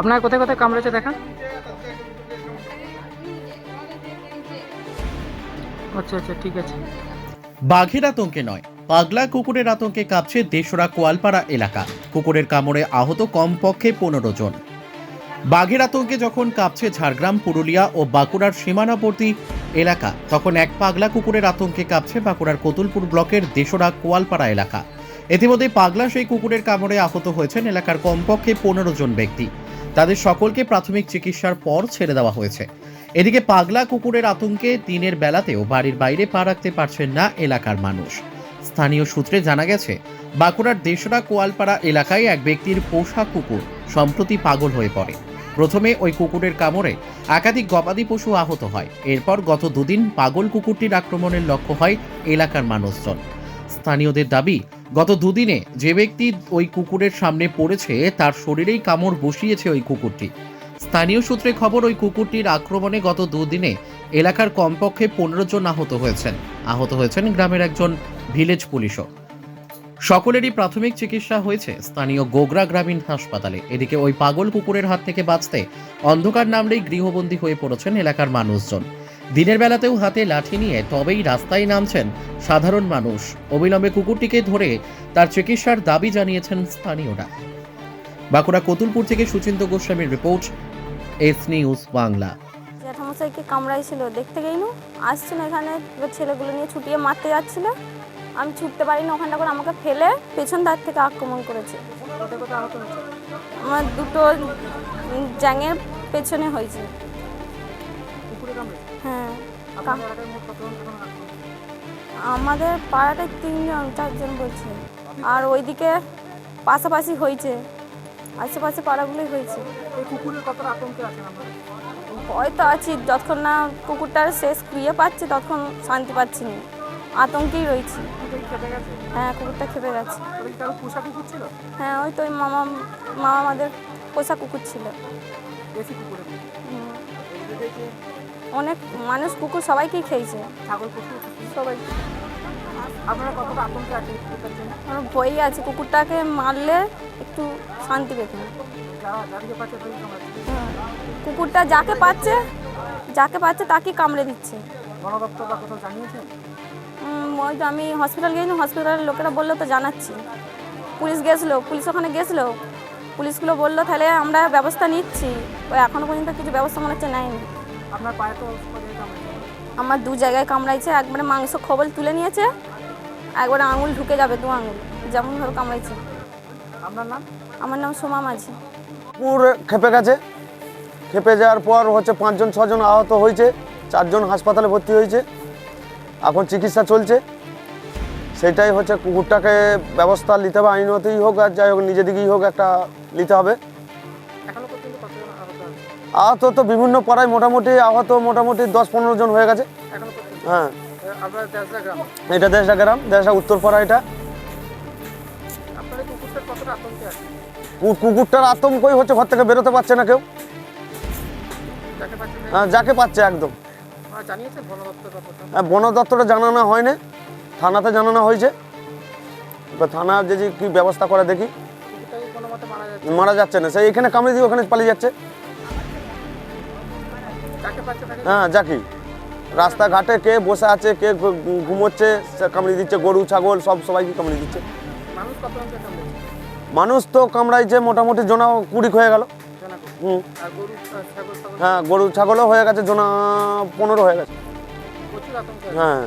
আপনার কোথায় কোথায় কামড়েছে দেখান। আচ্ছা আচ্ছা ঠিক আছে। বাঘের আতঙ্কে নয়, পাগলা কুকুরের আতঙ্কে কাঁপছে দেশরা কোয়ালপাড়া এলাকা। কুকুরের কামড়ে আহত কমপক্ষে পনেরো জন। বাঘের আতঙ্কে যখন কাঁপছে ঝাড়গ্রাম, পুরুলিয়া ও বাঁকুড়ার সীমানাবর্তী এলাকা, তখন এক পাগলা কুকুরের আতঙ্কে কাঁপছে বাঁকুড়ার কতুলপুর ব্লকের দেশরা কোয়ালপাড়া এলাকা। ইতিমধ্যে পাগলা সেই কুকুরের কামড়ে আহত হয়েছেন এলাকার কমপক্ষে পনেরো জন ব্যক্তি। তাদের সকলকে প্রাথমিক চিকিৎসার পর ছেড়ে দেওয়া হয়েছে। এদিকে পাগলা কুকুরের আতঙ্কে দিনের বেলাতেও বাড়ির বাইরে পা রাখতে পারছেন না এলাকার মানুষ। স্থানীয় সূত্রে জানা গেছে, বাঁকুড়ার দেশরা কোয়ালপাড়া এলাকায় এক ব্যক্তির পোষা কুকুর সম্প্রতি পাগল হয়ে পড়ে। প্রথমে ওই কুকুরের কামড়ে একাধিক গবাদি পশু আহত হয়। এরপর গত দুদিন পাগল কুকুরটির আক্রমণের লক্ষ্য হয় এলাকার মানুষজন। স্থানীয়দের দাবি গত দুদিনে যে ব্যক্তি ওই কুকুরের সামনে পড়েছে, তার শরীরেই কামড় বসিয়েছে ওই কুকুরটি। স্থানীয় সূত্রে খবর, ওই কুকুরটির আক্রমণে গত দুদিনে এলাকার কমপক্ষে পনেরো জন আহত হয়েছেন। আহত হয়েছেন গ্রামের একজন ভিলেজ পুলিশও। সকলেরই প্রাথমিক চিকিৎসা হয়েছে। স্থানীয় গোগরা গ্রামীণ হাসপাতালে। এদিকে ওই পাগল কুকুরের হাত থেকে বাঁচতে অন্ধকার নামলেই গৃহবন্দী হয়ে পড়েছেন এলাকার মানুষজন। দিনের বেলাতেও হাতে লাঠি নিয়ে তবেই রাস্তায় নামছেন সাধারণ মানুষ। অবিলম্বে কুকুরটিকে ধরে তার চিকিৎসার দাবি জানিয়েছেন স্থানীয়রা। বাঁকুড়া কতুলপুর থেকে সুচিন্ত গোস্বামীর রিপোর্ট, এস নিউজ বাংলা। জ্যাঠামশাইকে কামড়াইছিল, দেখতে গেইনু আসছিল এখানে ছেলেগুলো নিয়ে ছুটিয়ে মারতে যাচ্ছিল। আমি ছুটতে পারিনি, ওখানটা করে আমাকে ফেলে পেছন ধার থেকে আক্রমণ করেছে। আমার দুটো জ্যাঙের পেছনে হয়েছে। আমাদের পাড়াটায় তিনজন চারজন বলছে। আর ওইদিকে পাশাপাশি হয়েছে। আশেপাশে পাড়াগুলোই হয়েছে। ভয় তো আছি যতক্ষণ না কুকুরটার শেষ ক্রিয়ে পাচ্ছি ততক্ষণ শান্তি পাচ্ছি না। আতঙ্কেই রয়েছি। হ্যাঁ কুকুরটা খেপে গেছে। হ্যাঁ ওই তো ওই মামা মামা আমাদের পোষা কুকুর ছিল। অনেক মানুষ কুকুর সবাইকেই খেয়েছে। ছাগল সবাই। আপনারা কতটা আতঙ্কে আছেন কুকুরের জন্য? আমার ভয়ই আছে কুকুরটাকে মারলে একটু শান্তি কামড়াচ্ছে হ্যাঁ। কুকুরটা যাকে পাচ্ছে যাকে পাচ্ছে তাকে কামড়ে দিচ্ছে। ওই তো আমি হসপিটাল গেছিলাম হসপিটালের লোকেরা বলল তো জানাচ্ছি। পুলিশ গেছিল পুলিশ ওখানে গেছিল। পুলিশগুলো বলল তাহলে আমরা ব্যবস্থা নিচ্ছি। ওই এখনও পর্যন্ত কিছু ব্যবস্থা মনে হচ্ছে নেয়নি। আপনার পায়ে তো আমার দু জায়গায় কামড়াইছে একবারে মাংস খবল তুলে নিয়েছে একবারে আঙুল ঢুকে যাবে দু আঙুল যেমনভাবে কামড়াইছে। আপনার নাম? আমার নাম সোমা মাঝি। কুকুর খেপে গেছে। খেপে যাওয়ার পর হচ্ছে পাঁচজন ছজন আহত হয়েছে চারজন হাসপাতালে ভর্তি হয়েছে। এখন চিকিৎসা চলছে। সেটাই হচ্ছে কুকুরটাকে ব্যবস্থা নিতে হবে আইনতেই হোক আর যাই হোক নিজে দিকেই হোক একটা নিতে হবে। আহত তো বিভিন্ন পাড়ায় মোটামুটি আহত মোটামুটি দশ পনেরো জন হয়ে গেছে। হ্যাঁ। এটা দেশটা গ্রাম দেশটা উত্তরপাড়া এটা। কুকুরটার আতঙ্কই হচ্ছে ঘর থেকে বেরোতে পারছে না কেউ। হ্যাঁ, যাকে পাচ্ছে একদম। জানিয়েছেন বন দপ্তর কোথাও হ্যাঁ, জানানো হয়নি থানাতে জানানো হয়েছে। এবার থানা যে কী ব্যবস্থা করে দেখি। মারা যাচ্ছে। না। সেই এখানে কামড়ে দিয়ে ওখানে পালিয়ে যাচ্ছে। হ্যাঁ যাকি। রাস্তাঘাটে কে বসে আছে কে ঘুমোচ্ছে সে কামড়ে দিচ্ছে গরু ছাগল সব সবাইকে কামড়ে দিচ্ছে? মানুষ তো কামড়াইছে মোটামুটি জোনা কুড়ি হয়ে গেল। হুম। হ্যাঁ গরু ছাগলও হয়ে গেছে জোনা পনেরো হয়ে গেছে। হ্যাঁ।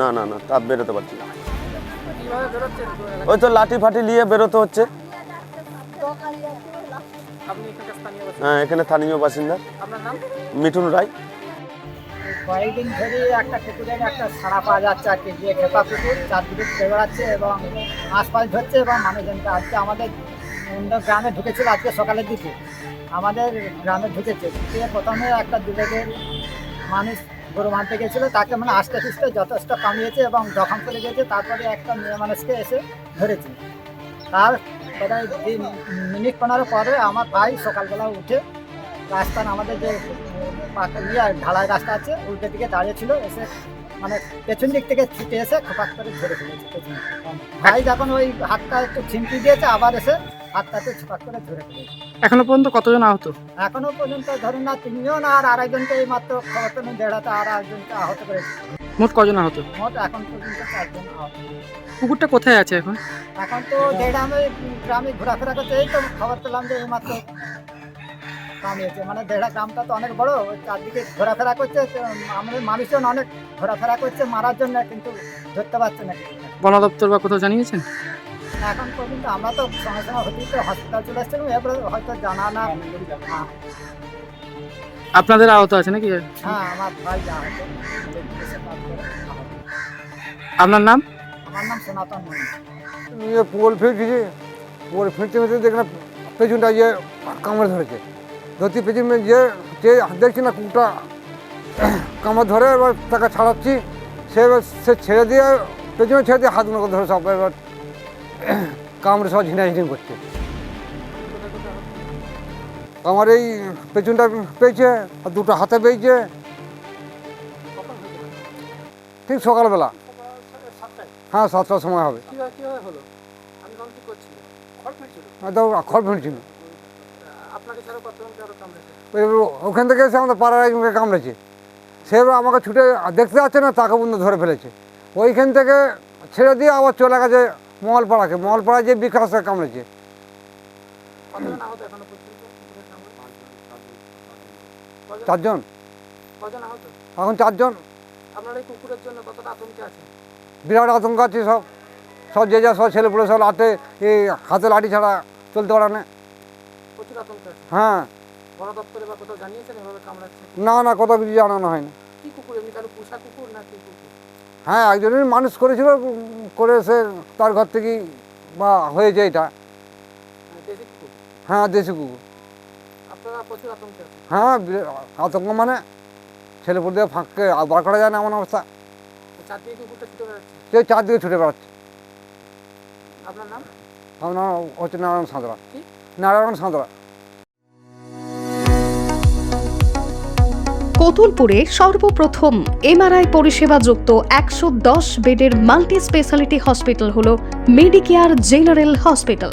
না। না না তা বেরোতে পারছি না। ওই তো লাঠি ফাটি নিয়ে বেরোতে হচ্ছে। হ্যাঁ এখানে স্থানীয় বাসিন্দা। আপনার নাম? মিঠুন রায়। কয়েকদিন ধরে একটা কুকুরের একটা ছাড়া পাওয়া যাচ্ছে আর কি যে খেপা কুকুর চারদিকে ঘুরে বেড়াচ্ছে এবং আশপাশ ধরছে এবং মানুষজনকে আজকে আমাদের অন্য গ্রামে ঢুকেছিল আজকে সকালের দিকে। আমাদের গ্রামে ঢুকেছে। ঢুকে প্রথমে একটা যুবকের মানুষ গরু মারতে গেছিল তাকে মানে আস্তে আস্তে যথেষ্ট কামিয়েছে এবং জখম করে গেছে তারপরে একটা মেয়ে মানুষকে এসে ধরেছে। তার দিন মিনিট পনেরো পরে আমার ভাই সকালবেলা উঠে রাস্তার আমাদের যে ইয়ে ঢালাই রাস্তা আছে উল্টো দিকে দাঁড়িয়ে ছিল এসে মানে পেছন দিক থেকে ছুটে এসে খোপাক করে ধরে ফেলেছে পেছনে ভাই যখন ওই হাতটা একটু ছিমকি দিয়েছে আবার এসে হাতটাতে ছপাক করে ধরে ফেলেছে এখনও পর্যন্ত কতজন আহত? এখনও পর্যন্ত ধরুন না তিনজন আর আরেকজনকে এই মাত্র খবর দেড়াতে আর একজনকে আহত করেছে। মোট কজন আহত? মোট এখন পর্যন্ত চারজন আহত। কুকুরটা কোথায় আছে এখন? এখন তো দেড়ামে গ্রামে ঘোরাফেরা করছে এই তো খবর পেলাম যে মাত্র কামিয়েছে মানে দেড়া গ্রামটা তো অনেক বড় চারদিকে ঘোরাফেরা করছে আমাদের মানুষজন অনেক ঘোরাফেরা করছে মারার জন্য কিন্তু ধরতে পারছে না। বন দপ্তর বা কোথাও জানিয়েছেন? এখন পর্যন্ত আমরা তো সঙ্গে সঙ্গে হতেই তো হসপিটাল চলে এসেছিলাম এরপরে হয়তো জানা না। আপনাদের আহত আছে নাকি? হ্যাঁ আমার ভাই হতো আহত। আপনার নাম? আমার নাম সনাতন মন্ডল পোল ফেলছি পোল ফেলতে ফেলতে দেখলাম পেছনটা ইয়ে কামড়ে ধরেছে। ধরতে পেছন যে যে দেখছি না কুকুরটা কামড় ধরে এবার তাকে ছাড়াচ্ছি। সে এবার সে ছেড়ে দিয়ে পেছনে ছেড়ে দিয়ে হাতগুলো ধরে সব এবার কামড়ে সব ঝিনাঝিনি করছে। আমার এই পেছনটা পেয়েছে আর দুটো হাতে পেয়েছে। ঠিক সকালবেলা। হ্যাঁ সাতটার সময় হবে। খড় ফেলছিল? এবার ওখান থেকে এসে আমাদের পাড়ার একজনকে কামড়েছে। সে আমাকে ছুটে দেখতে যাচ্ছে না তাকে বন্ধু ধরে ফেলেছে। ওইখান থেকে ছেড়ে দিয়ে আবার চলে গেছে মহলপাড়াকে। মহলপাড়ায় যে বিকাশে কামড়েছে কতজন আহত এখনও পর্যন্ত কুকুরের কামড়ে? কজন- চারজন? কজন আহত এখন চারজন। আপনার এই কুকুরের জন্য কতটা আতঙ্কে আছে? বিরাট আতঙ্ক আছে সব। সব যে যা সব ছেলেপুলে সব হাতে এই হাতে লাঠি ছাড়া চলতে পারে না। প্রচুর আতঙ্ক আছে? হ্যাঁ। বন দপ্তরে বা কোথাও জানিয়েছেন এভাবে কামড়াচ্ছে? না না কত কিছু জানানো হয়নি। কি কুকুর এমনি কারও পোষা কুকুর না কি কুকুর? হ্যাঁ একজনের মানুষ করেছিল করে সে তার ঘর থেকেই বা হয়েছে এটা। হ্যাঁ, দেশি কুকুর। হ্যাঁ আতঙ্কে হ্যাঁ মানে ছেলেপুর দিয়ে ফাঁককে বার করা যায় না এমন অবস্থা। চারদিকে ছুটে বেড়াচ্ছে? সে চারদিকে ছুটে বেড়াচ্ছে। আপনার নাম? আমার নাম হচ্ছে নারায়ণ সাঁতরা। কি? নারায়ণ সাঁতরা। কতুলপুরে সর্বপ্রথম এমআরআই পরিষেবা যুক্ত একশো দশ বেডের মাল্টি স্পেশালিটি হসপিটাল হল মেডিকেয়ার জেনারেল হসপিটাল।